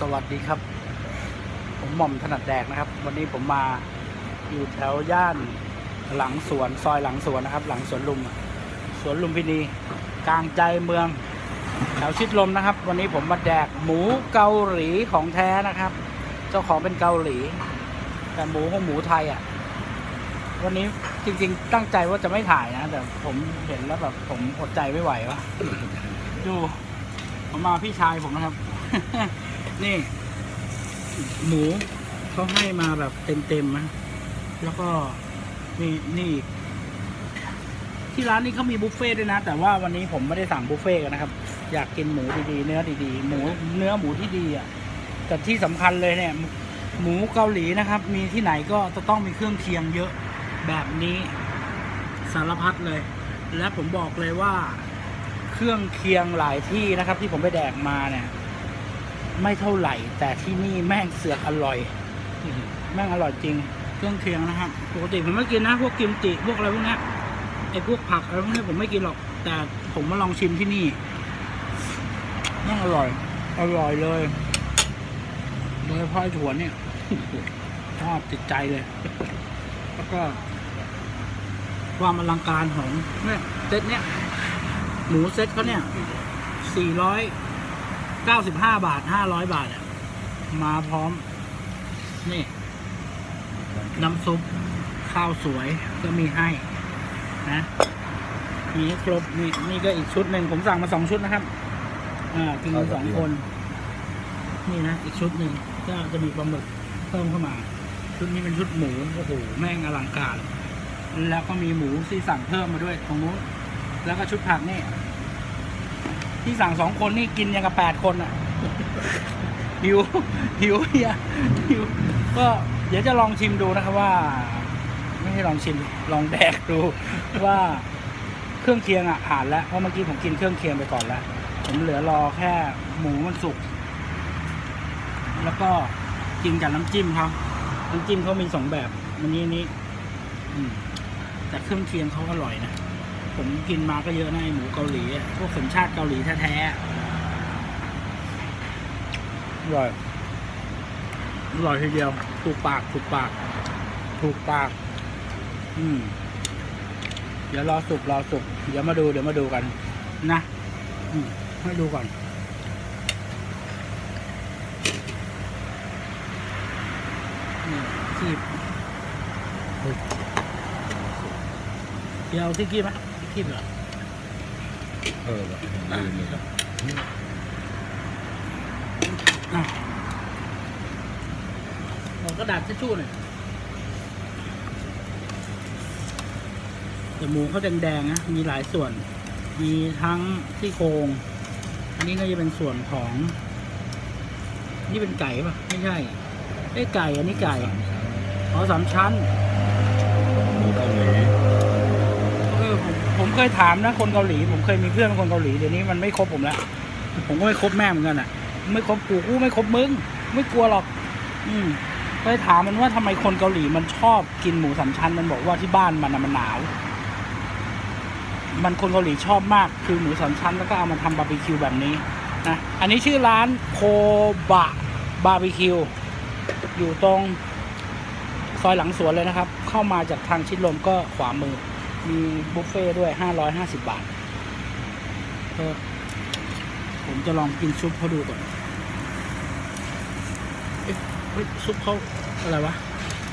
สวัสดีครับ ผมหม่อมถนัดแดกนะครับ วันนี้ผมมาอยู่แถวย่านหลังสวนซอยหลังสวนนะครับ หลังสวนลุม สวนลุมพินี กลางใจเมืองแถวชิดลมนะครับ วันนี้ผมมาแดกหมูเกาหลีของแท้นะครับ เจ้าของเป็นเกาหลี แต่หมูของหมูไทยอะ วันนี้จริง ๆ ตั้งใจว่าจะไม่ถ่ายนะ แต่ผมเห็นแล้วแบบผมอดใจไม่ไหววะดูผมมาพี่ชายผมนะครับ นี่ หมูเขาให้มาแบบเต็มๆนะแล้วก็นี่นี่ที่ร้านนี้เขามีบุฟเฟ่ต์ด้วยนะ แต่ว่าวันนี้ผมไม่ได้สั่งบุฟเฟ่ต์กันนะครับ อยากกินหมูดีๆ เนื้อดีๆ หมูเนื้อหมูที่ดีอะแต่ที่สำคัญเลยเนี่ย หมูเกาหลีนะครับ มีที่ไหนก็จะต้องมีเครื่องเคียงเยอะแบบนี้สารพัดเลย และผมบอกเลยว่า เครื่องเคียงหลายที่นะครับ ที่ผมไปแดกมาเนี่ย ไม่เท่าไหร่ แต่ที่นี่แม่งเสือกอร่อย แม่งอร่อยจริง เครื่องเคียงนะครับปกติผมไม่กินนะ พวกกิมจิพวกอะไรพวกนี้ไอ้พวกผักอะไรพวกนี้ผมไม่กินหรอก แต่ผมมาลองชิมที่นี่แม่งอร่อย อร่อยเลยโดยเฉพาะไอ้ถั่วเนี่ยชอบติดใจเลย แล้วก็ ความอลังการของเนี่ยเซตเนี้ยหมูเซตเขาเนี่ยสี่ร้อย เก้าสิบห้าบาทห้าร้อยบาทอะมาพร้อม นี่ น้ำซุป ข้าวสวยก็มีให้ นะมีให้ครบนี่นี่ก็อีกชุดหนึ่งผมสั่งมาสองชุดนะครับ อ่ากินกันสองคน นี่นะ อีกชุดหนึ่งก็จะมีปลาหมึกเพิ่มเข้ามา ชุดนี้เป็นชุดหมูโอ้โหแม่งอลังการ แล้วก็มีหมูที่สั่งเพิ่มมาด้วยตรงนู้นแล้วก็ชุดผักนี่ ที่สั่งสองคนนี่กินยังกับแปดคนอะหิวหิวเฮียหิวก็เดี๋ยวจะลองชิมดูนะครับว่า ไม่ใช่ลองชิมลองแดกดูว่าเครื่องเคียงอะผ่านแล้วเพราะเมื่อกี้ผมกินเครื่องเคียงไปก่อนแล้ว ผมเหลือรอแค่หมูมันสุกแล้วก็กินกับน้ำจิ้มเขาน้ำจิ้มเขามีสองแบบมันนี้นี้แต่เครื่องเคียงเขาอร่อยนะ ผมกินมาก็เยอะนะไอหมูเกาหลีอะพวกสัญชาติเกาหลีแท้ๆอะอร่อยอร่อยทีเดียว ถูกปากถูกปาก ถูกปาก อืม เดี๋ยวรอสุกรอสุกเดี๋ยวมาดูเดี๋ยวมาดูกัน นะอืมให้ดูก่อนนี่คีบเฮ้ยเดี๋ยวเอาที่คีบไหม ที่คีบเหรอเออแบบลืมเลยครับอะเอากระดาษทิชชู่หน่อยแต่หมูเขาแดงๆนะ มีหลายส่วน มีทั้งที่โครง อันนี้น่าจะเป็นส่วนของ นี่เป็นไก่ปะไม่ใช่เอ้ยไก่ อันนี้ไก่ อ๋อสามชั้นหมูเกาหลีเออผมผม เคยถามนะคนเกาหลี ผมเคยมีเพื่อนเป็นคนเกาหลีเดี๋ยวนี้มันไม่ครบผมแล้วผมก็ไม่ครบแม่เหมือนกันอะ ไม่ครบกูกูไม่ครบมึง ไม่กลัวหรอก อืมเคยถามมันว่าทำไมคนเกาหลีมันชอบกินหมูสามชั้นมันบอกว่าที่บ้านมันอะมันหนาว มันคนเกาหลีชอบมากคือหมูสามชั้นแล้วก็เอามาทำบาร์บีคิวแบบนี้นะอันนี้ชื่อร้านโคบะบาร์บีคิวอยู่ตรงซอยหลังสวนเลยนะครับ เข้ามาจากทางชิดลมก็ขวามือ มีบุฟเฟ่ด้วยห้าร้อยห้าสิบบาทเออผมจะลองกินซุปเขาดูก่อน เอ๊ะซุปเขาอะไรวะ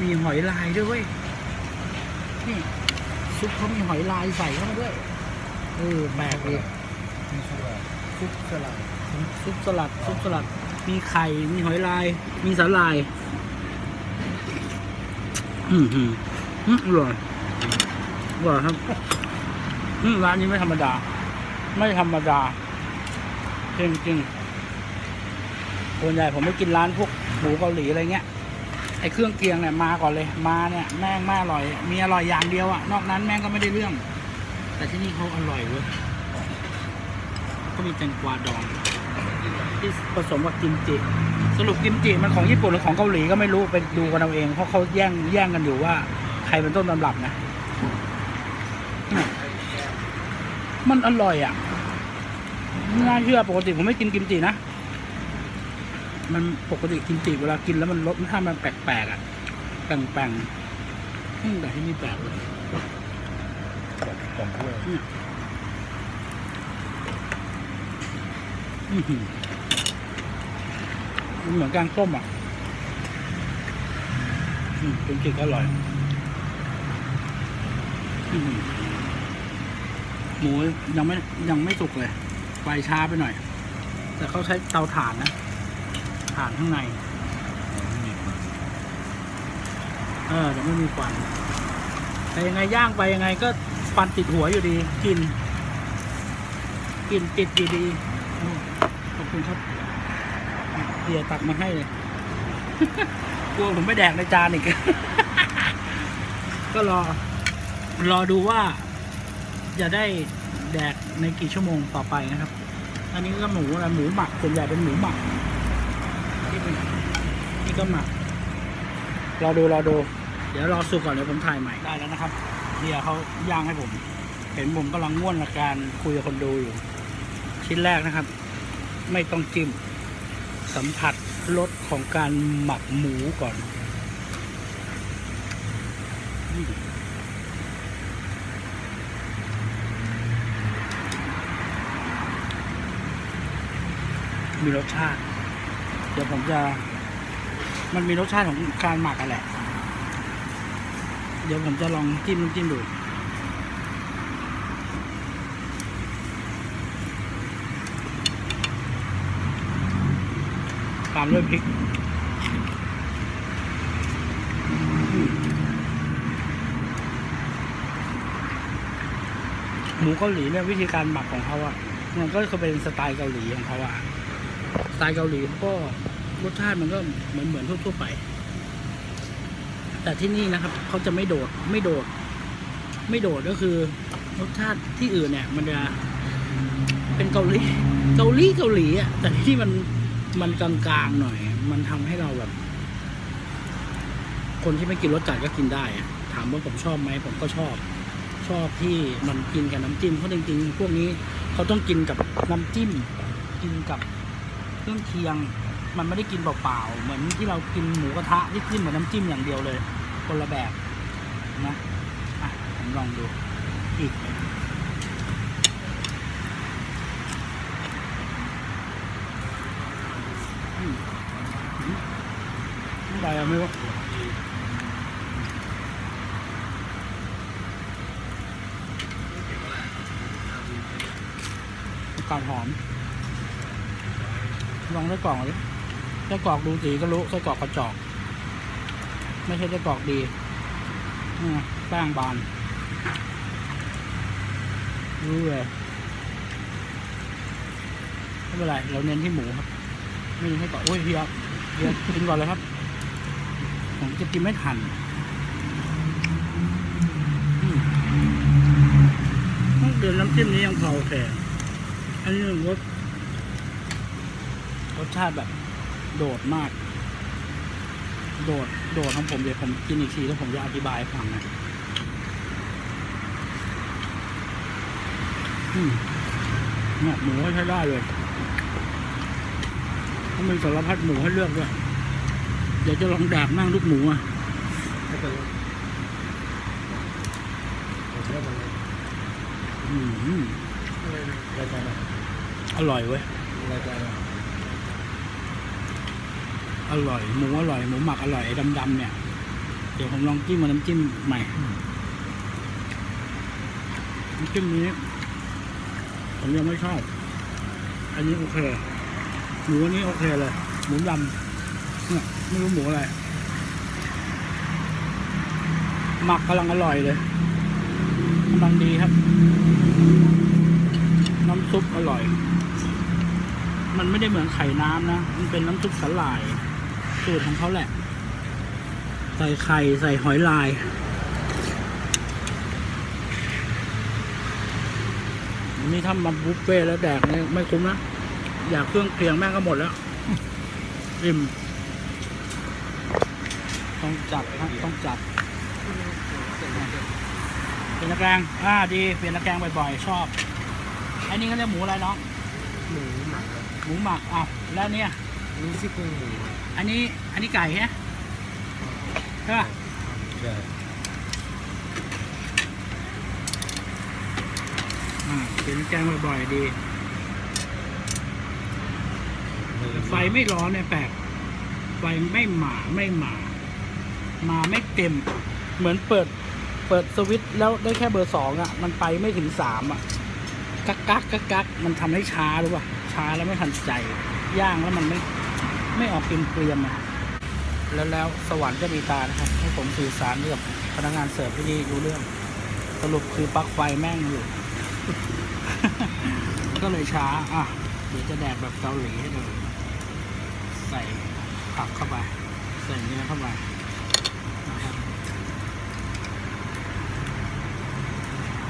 มีหอยลายด้วยเว้ย นี่ซุปเขามีหอยลายใส่เข้ามาด้วย เออแปลกเลยซุปสลัด ซุปสลัด ซุปสลัด มีไข่ มีหอยลาย มีสาหร่าย อืมอืมอืมอร่อย อร่อยครับอืมร้านนี้ไม่ธรรมดา ไม่ธรรมดาจริงจริงๆส่วนใหญ่ผมไม่กินร้านพวกหมูเกาหลีอะไรเงี้ยไอเครื่องเคียงเนี่ยมาก่อนเลย มาเนี่ยแม่งไม่อร่อย มีอร่อยอย่างเดียวอะนอกนั้นแม่งก็ไม่ได้เรื่อง แต่ที่นี่เขาอร่อยเว้ยก็มีแตงกวาดองที่ผสมกับกิมจิสรุปกิมจิมันของญี่ปุ่นหรือของเกาหลีก็ไม่รู้ไปดูกันเอาเองเพราะเขาแย่งแย่งกันอยู่ว่าใครเป็นต้นตำรับนะเนี่ย มันอร่อยอะไม่น่าเชื่อปกติผมไม่กินกิมจินะ มันปกติกินจีเวลากินแล้วมันรสถ้ามันแปลกๆอะแปลงๆอืมแต่ที่นี่แปลกเลยสองถ้วยอื้อหือมันเหมือนแกงส้มอะอืมจริงๆก็อร่อย อื้อ หมูยังไม่ยังไม่สุกเลยไฟช้าไปหน่อย แต่เขาใช้เตาถ่านนะถ่านข้างในเออแต่ไม่มีควันแต่ยังไงย่างไปยังไงก็ฟันติดหัวอยู่ดีกินกินติดอยู่ดีขอบคุณครับเดี๋ยวตักมาให้เลยกลัวผมไม่แดกในจานอีกก็รอรอดูว่า จะได้แดกในกี่ชั่วโมงต่อไปนะครับ อันนี้ก็หมูอะหมูหมักส่วนใหญ่เป็นหมูหมักนี่เป็นนี่ก็หมักรอดูรอดู เดี๋ยวรอสุกก่อนเดี๋ยวผมถ่ายใหม่ได้แล้วนะครับเดียเขาย่างให้ผม เห็นผมกำลังง่วนกับการคุยกับคนดูอยู่ ชิ้นแรกนะครับ ไม่ต้องจิ้มสัมผัสรสของการหมักหมูก่อน มีรสชาติ เดี๋ยวผมจะ มันมีรสชาติของการหมักอะแหละ เดี๋ยวผมจะลองจิ้มน้ำจิ้มดูตามด้วยพริกหมูเกาหลีเนี่ยวิธีการหมักของเขาอะมันก็คือเป็นสไตล์เกาหลีของเขาอะ ไตล์เกาหลีก็รสชาติมันก็เหมือนเหมือนทั่วๆไป แต่ที่นี่นะครับเขาจะไม่โดดไม่โดด ไม่โดดก็คือ รสชาติที่อื่นเนี่ย มันจะเป็นเกาหลีเกาหลีเกาหลีอะแต่ที่มันมันกลางๆหน่อย มันทำให้เราแบบ คนที่ไม่กินรสจัดก็กินได้อะถามว่าผมชอบไหมผมก็ชอบ ชอบที่มันกินกับน้ำจิ้มเพราะจริงๆพวกนี้เขาต้องกินกับน้ำจิ้มกินกับ เครื่องเคียง มันไม่ได้กินเปล่าๆเหมือนที่เรากินหมูกระทะที่จิ้มกับน้ำจิ้มอย่างเดียวเลย คนละแบบนะอะผมลองดูอีกอืมอืมอะไรไม่รู้กาศหอม ลองไส้กรอกเลยไส้กรอกดูสีก็รู้ไส้กรอกกระจอก ไม่ใช่ไส้กรอกดีแป้งบานรู้เลยไม่เป็นไรเราเน้นที่หมูครับไม่ให้กรอกโอ้ยเฮียเฮียกินก่อนเลยครับ ผมจะกินไม่ทันอืมเดือนน้ำจิ้มนี้ยังพอโอเคอันนี้รส รสชาติแบบโดดมาก โดดโดดของผมเดี๋ยวผมกินอีกทีแล้วผมจะอธิบายให้ฟังนะอืมเนี่ยหมูก็ใช้ได้เลยเขามีสารพัดหมูให้เลือกด้วยเดี๋ยวจะลองแดกนั่งลูกหมูอะไม่เป็นไรผมไม่เป็นไรอืมรายการอะไรอร่อยเว้ยรายการ อร่อย หมูอร่อย หมูหมักอร่อยไอ้ดำๆเนี่ย เดี๋ยวผมลองจิ้มกับน้ำจิ้มใหม่น้ำจิ้มนี้ ผมยังไม่ชอบ อันนี้โอเค หมูอันนี้โอเคเลย หมูดำเนี่ยไม่รู้หมูอะไร หมักกำลังอร่อยเลยกำลังดีครับ น้ำซุปอร่อย มันไม่ได้เหมือนไข่น้ำนะ มันเป็นน้ำซุปสาหร่าย สูตรของเขาแหละ ใส่ไข่ใส่หอยลายอันนี้ถ้ามาบุฟเฟ่แล้วแดกเนี่ยไม่คุ้มนะ อยากเครื่องเคียงแม่งก็หมดแล้ว อิ่ม ต้องจัดครับต้องจัดเปลี่ยนตะแกรงอ่าดีเปลี่ยนตะแกรงบ่อยๆ ชอบอันนี้เขาเรียกหมูอะไรน้อง หมูหมัก หมูหมักอะแล้วเนี่ย นี่ซี่โครงหมูอันนี้อันนี้ไก่ใช่ไหมใช่ป่ะใช่อ่าเป็นแกงบ่อยๆดีแต่ไฟไม่ร้อนเนี่ยแปลกไฟไม่หมาไม่หมา มาไม่เต็ม เหมือนเปิด เปิดสวิตช์แล้วได้แค่เบอร์สองอะ มันไปไม่ถึงสามอะ กักกักกักกักมันทำให้ช้าหรือเปล่าช้าแล้วไม่ทันใจ ย่างแล้วมันไม่ ไม่ออกเกรียมเกรียมๆอะแล้วแล้วสวรรค์จะมีตานะครับ ให้ผมสื่อสารกับพนักงานเสิร์ฟที่นี่รู้เรื่อง สรุปคือปลั๊กไฟแม่งอยู่ ก็เลยช้า อะ เดี๋ยวจะแดกแบบเกาหลีให้ดูใส่ผักเข้าไป ใส่เนื้อเข้าไปนะครับ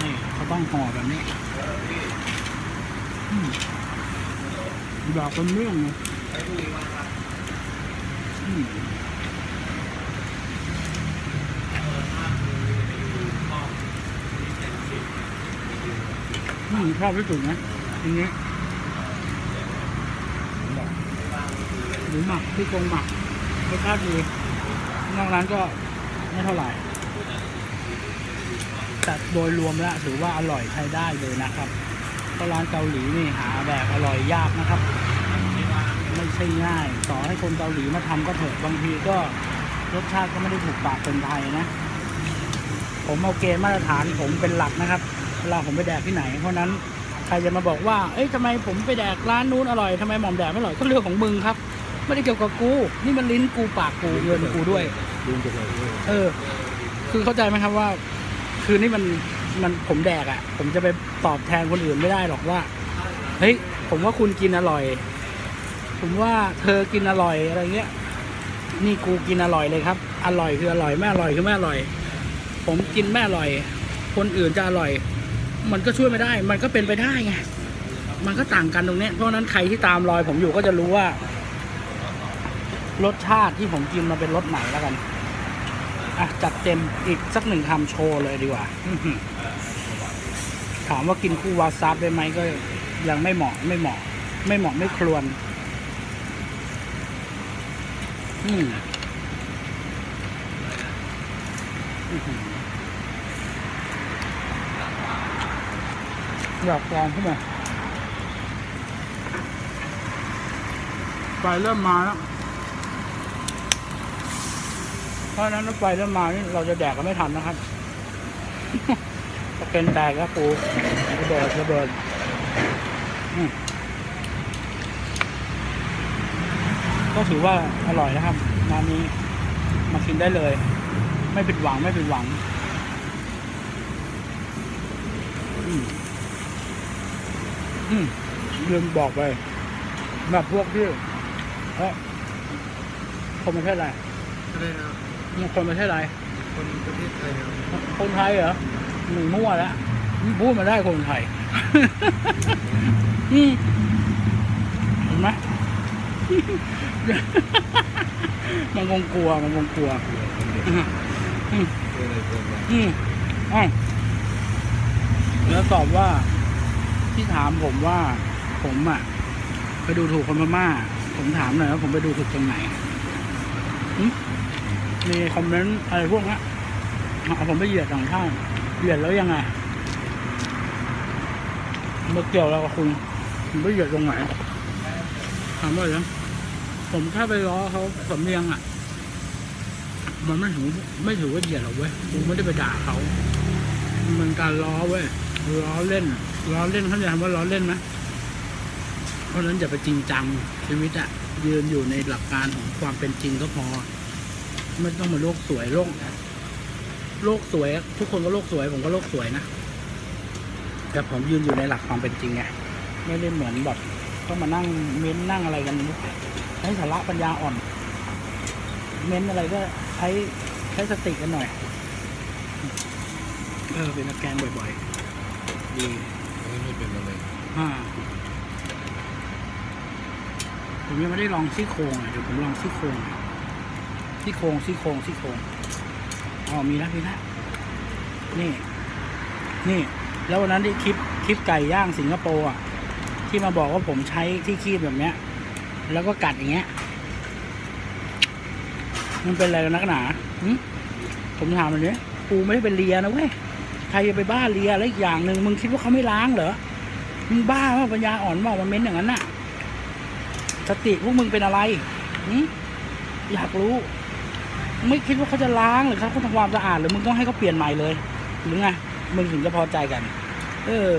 นี่เขาต้องห่อแบบนี้อืมดอกเป็นเรื่องเลย อืมอืมชอบที่สุดนะอันนี้หมูหมักที่โครงหมักรสชาติดีนอกนั้นก็ไม่เท่าไหร่แต่โดยรวมแล้วถือว่าอร่อยใช้ได้เลยนะครับเพราะร้านเกาหลีนี่หาแบบอร่อยยากนะครับ ไม่ง่าย ต่อให้คนเกาหลีมาทำก็เถอะบางทีก็รสชาติก็ไม่ได้ถูกปากคนไทยนะ ผมเอาเกณฑ์มาตรฐานผมเป็นหลักนะครับเวลาผมไปแดกที่ไหน เพราะนั้นใครจะมาบอกว่า เอ้ยทำไมผมไปแดกร้านนู้นอร่อยทำไมหม่อมแดกไม่อร่อยก็เรื่องของมึงครับ ไม่ได้เกี่ยวกับกู นี่มันลิ้นกูปากกูเงินกูด้วยลุงจะเลยด้วยเออ คือเข้าใจไหมครับว่า คือนี่มันมันผมแดกอะ่ะ ผมจะไปตอบแทนคนอื่นไม่ได้หรอกว่า เฮ้ย ผมว่าคุณกินอร่อย ผมว่าเธอกินอร่อยอะไรเงี้ย นี่กูกินอร่อยเลยครับ อร่อยคืออร่อยไม่อร่อยคือไม่อร่อย ผมกินไม่อร่อย คนอื่นจะอร่อย มันก็ช่วยไม่ได้ มันก็เป็นไปได้ไงมันก็ต่างกันตรงนี้เพราะนั้นใครที่ตามรอยผมอยู่ก็จะรู้ว่า รสชาติที่ผมกินมาเป็นรสไหนแล้วกันอะจัดเต็มอีกสักหนึ่งคำโชว์เลยดีกว่าถามว่ากินคู่วาซาบได้ไหมก็ยังไม่เหมาะไม่เหมาะ ไม่เหมาะไม่ควร อืมอยากลองขึ้นมาไฟเริ่มมาแล้วเพราะนั้นรถไฟเริ่มมานี่เราจะแดกกันไม่ทันนะครับตะเกนแตกครับปูระเบิดระเบิดอืม ก็ถือว่าอร่อยนะครับร้านนี้มากินได้เลย ไม่ผิดหวังไม่ผิดหวังอืมอืมลืมบอกไปแบบพวกที่เอ้ยคนประเทศอะไรอะไรนะมึงคนประเทศอะไรคนประเทศไทยครับคนไทยเหรอหนึ่งมั่วแล้วมึงพูดมาได้คนไทย อืมเห็นไหม มันคงกลัวมันคงกลัวอืมอืมออะไรเจอมาอืมอะแล้วตอบว่า ที่ถามผมว่า ผมอะ ไปดูถูกคนพม่า ผมถามหน่อยว่าผมไปดูถูกตรงไหนมีคอมเมนต์อะไรพวกนี้เอาผมไปเหยียดต่างชาติเหยียดแล้วยังไงมาเกี่ยวแล้วกับคุณผมไปเหยียดตรงไหน ถามว่าอย่างผมแค่ไปล้อเขาสำเนียงอะ มันไม่ถือไม่ถือว่าเหยียดหรอกเว้ยกูไม่ได้ไปด่าเขา มันการล้อเว้ยล้อเล่นล้อเล่นเขาใจคำว่าล้อเล่นไหมเพราะฉะนั้นอย่าไปจริงจังชีวิตอะยืนอยู่ในหลักการของความเป็นจริงก็พอ ไม่ต้องมาโลกสวยโลกโลกสวย ทุกคนก็โลกสวย ผมก็โลกสวยนะแต่ผมยืนอยู่ในหลักความเป็นจริงไงไม่ได้เหมือนแบบ ต้องมานั่งเม้นนั่งอะไรกันใช้สาระปัญญาอ่อน เม้นอะไรก็ใช้ใช้สติกันหน่อย เออเป็นตะแกรงบ่อยๆ ดีไม่เป็นอะไรอ่าผมยังไม่ได้ลองซี่โครงอะเดี๋ยวผมลองซี่โครงอะซี่โครงซี่โครงซี่โครงอ๋อมีแล้วมีแล้วนี่ นี่ แล้ววันนั้นที่คลิปคลิปไก่ย่างสิงคโปร์อะ ที่มาบอกว่าผมใช้ที่คีบแบบเนี้ย แล้วก็กัดอย่างเงี้ย มันเป็นอะไรกันนักหนาผมถามมันเนี้ยกูไม่ได้เป็นเลียนะเว้ยใครจะไปบ้าเลียแล้วอีกอย่างหนึ่งมึงคิดว่าเขาไม่ล้างเหรอมึงบ้าว่าปัญญาอ่อนว่ามันเม้นอย่างนั้นน่ะ สติพวกมึงเป็นอะไรหึอยากรู้ ไม่คิดว่าเขาจะล้างหรือเขาทำความสะอาดหรือมึงต้องให้เขาเปลี่ยนใหม่เลยหรือไงมึงถึงจะพอใจกัน เออ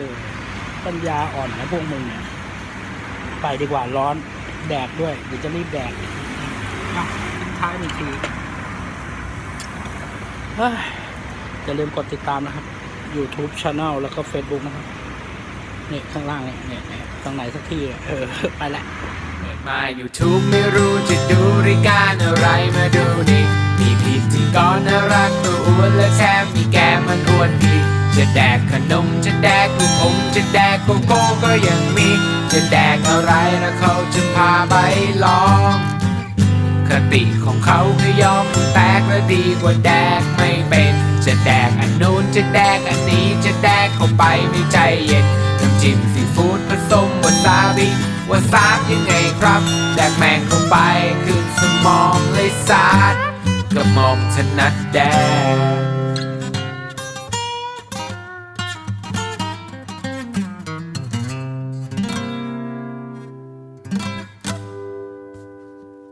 ปัญญาอ่อนนะพวกมึงเนี่ยไปดีกว่าร้อนแดกด้วยเดี๋ยวจะรีบแดกอะทิ้งท้ายหนึ่งทีเฮ้ยอย่าลืมกดติดตามนะครับ YouTube Channel แล้วก็ Facebook นะครับนี่ข้างล่างเนี่ยเนี่ยตรงไหนสักที่เออไปละเปิดมา YouTube ไม่รู้จะดูรายการอะไรมาดูดิมีพิธีกรน่ารักตัวอ้วนและแถมมีแกมันอ้วนดี จะแดกขนมจะแดกลูกอมจะแดกโกโก้ก็ยังมี จะแดกอะไรนะเขาจะพาไปลอง คติของเขาคือยอมแตกและดีกว่าแดกไม่เป็น จะแดกอันนู้นจะแดกอันนี้จะแดกเข้าไปไม่ใจเย็นน้ำจิ้มซีฟู้ดผสมวาซาบิวาซาบยังไงครับ แดกแมงเข้าไปขึ้นสมองเลยสาดกระหม่อมถนัดแดก